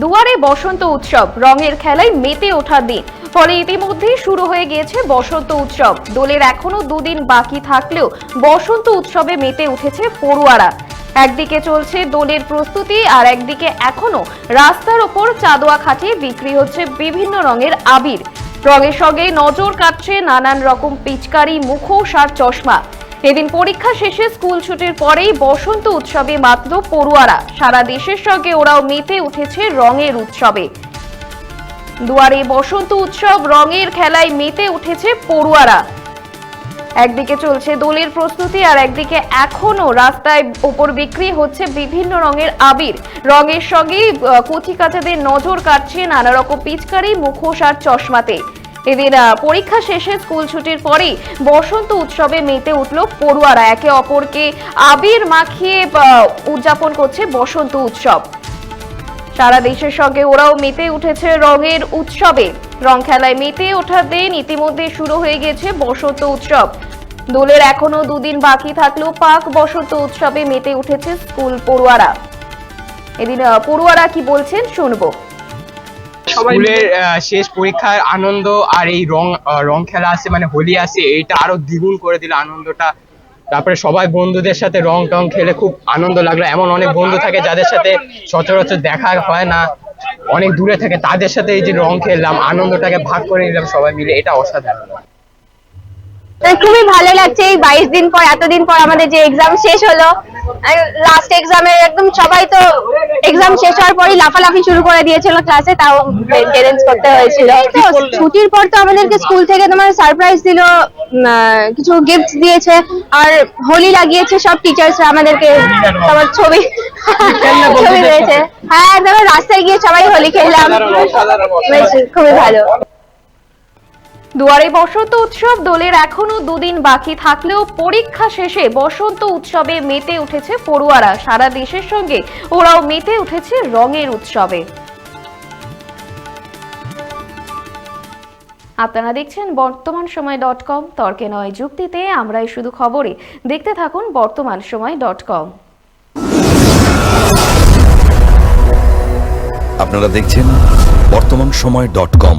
দুয়ারে বসন্ত উৎসব, রঙের খেলায় মেতে ওঠার দিন। ফলে ইতিমধ্যেই শুরু হয়ে গিয়েছে বসন্ত উৎসব। দোলের এখনও দুদিন বাকি থাকলেও বসন্ত উৎসবে মেতে উঠেছে পড়ুয়ারা। একদিকে চলছে দোলের প্রস্তুতি আর একদিকে এখনও রাস্তার ওপর চাদোয়া খাটিয়ে বিক্রি হচ্ছে বিভিন্ন রঙের আবির। রঙের সঙ্গে নজর কাটছে নানান রকম পিচকারি, মুখোশ আর চশমা। এদিন পরীক্ষা শেষে স্কুল ছুটির পরেই বসন্ত উৎসবে মাত্র পড়ুয়ারা। সারা দেশের সঙ্গে ওরাও মেতে উঠেছে রঙের উৎসবে। দুয়ারে বসন্ত উৎসব রঙের খেলায় মেতে উঠেছে পড়ুয়ারা। একদিকে চলছে দোলের প্রস্তুতি আর একদিকে এখনও রাস্তায় ওপর বিক্রি হচ্ছে বিভিন্ন রঙের আবির। রঙের সঙ্গে কচি কাচাদের নজর কাটছে নানা রকম পিচকারি, মুখোশ আর চশমাতে। আহ, পরীক্ষা শেষে স্কুল ছুটির পরেই বসন্ত উৎসবে মেতে উঠল পড়ুয়ারা। একে অপরকে আবির মাখিয়ে উদযাপন করছে বসন্ত উৎসব। সারা দেশের সঙ্গে ওরাও মেতে উঠেছে রঙের উৎসবে। রং খেলায় মেতে ওঠার দিন ইতিমধ্যে শুরু হয়ে গেছে বসন্ত উৎসব। দোলের এখনও দুদিন বাকি থাকলেও পাক বসন্ত উৎসবে মেতে উঠেছে স্কুল পড়ুয়ারা। এদিন পড়ুয়ারা কি বলছেন শুনব। স্কুলের শেষ পরীক্ষার আনন্দ আর এই রং রং খেলা আছে মানে হোলি আছে এইটা আরও দ্বিগুণ করে দিল আনন্দটা। তারপরে সবাই বন্ধুদের সাথে রং টং খেলে খুব আনন্দ লাগল। এমন অনেক বন্ধু থাকে যাদের সাথে সচরাচর দেখা হয় না। অনেক দূরে থাকে তাদের সাথে এই যে রং খেললাম আনন্দটাকে ভাগ করে নিলাম সবাই মিলে এটা অসাধারণ। খুবই ভালো লাগছে এই বাইশ দিন পর এতদিন পর আমাদের যে এক্সাম শেষ হলো। লাস্ট এক্সামে একদম সবাই তো এক্সাম শেষ হওয়ার পরই লাফালাফি শুরু করে দিয়েছিল ক্লাসে তাও মেনটেনেন্স করতে হয়েছিল। ছুটির পর তো আমাদেরকে স্কুল থেকে তোমার সারপ্রাইজ দিল কিছু গিফট দিয়েছে আর হোলি লাগিয়েছে সব টিচার্সরা আমাদেরকে তোমার ছবি ছবি দিয়েছে হ্যাঁ তারপর রাস্তায় গিয়ে সবাই হোলি খেললাম খুবই ভালো। দুয়ারে বসন্ত উৎসব দোলের এখনও দুদিন বাকি থাকলেও পরীক্ষা শেষে বসন্ত উৎসবে মেতে উঠেছে পড়ুয়ারা। সারা দেশের সঙ্গে ওরাও মেতে উঠেছে রঙের উৎসবে। আপনারা দেখছেন বর্তমান সময় ডট কম, তর্কে নয় যুক্তিতে, আমরাই শুধু খবরে। দেখতে থাকুন বর্তমান সময় ডট কম। আপনারা দেখছেন বর্তমান সময় ডট কম।